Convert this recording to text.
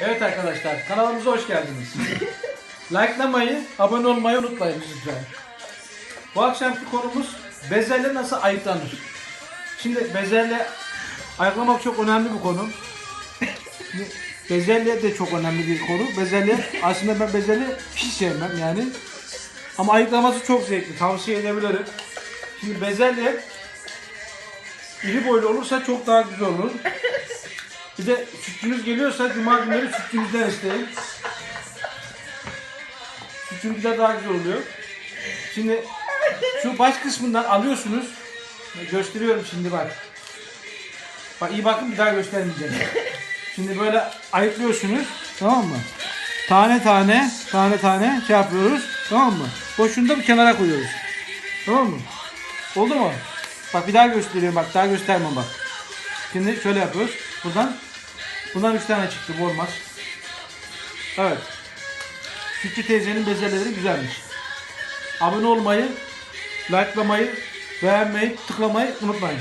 Evet arkadaşlar kanalımıza hoş geldiniz. Likelamayı, abone olmayı unutmayın lütfen. Bu akşamki konumuz bezelye nasıl ayıklanır? Şimdi bezelye ayıklamak çok önemli bir konu. Bezelye de çok önemli bir konu. Bezelye aslında ben bezelye hiç sevmem yani. Ama ayıklaması çok zevkli. Tavsiye edebilirim. Şimdi bezelye iri boylu olursa çok daha güzel olur. Bir de sütçünüz geliyorsa cuma günleri sütçünüzden isteyin. Sütçünüzde daha güzel oluyor. Şimdi şu baş kısmından alıyorsunuz. Gösteriyorum şimdi bak. Bak iyi bakın bir daha göstermeyeceğim. Şimdi böyle ayıklıyorsunuz. Tamam mı? Tane tane, tane tane şey yapıyoruz. Tamam mı? Boşunu da bir kenara koyuyoruz. Tamam mı? Oldu mu? Bak bir daha gösteriyorum bak daha göstermem bak. Şimdi şöyle yapıyoruz. Buradan bundan üç tane çıktı bu olmaz. Evet. Sütçü teyzenin bezelyeleri güzelmiş. Abone olmayı, likelamayı, beğenmeyi, tıklamayı unutmayın.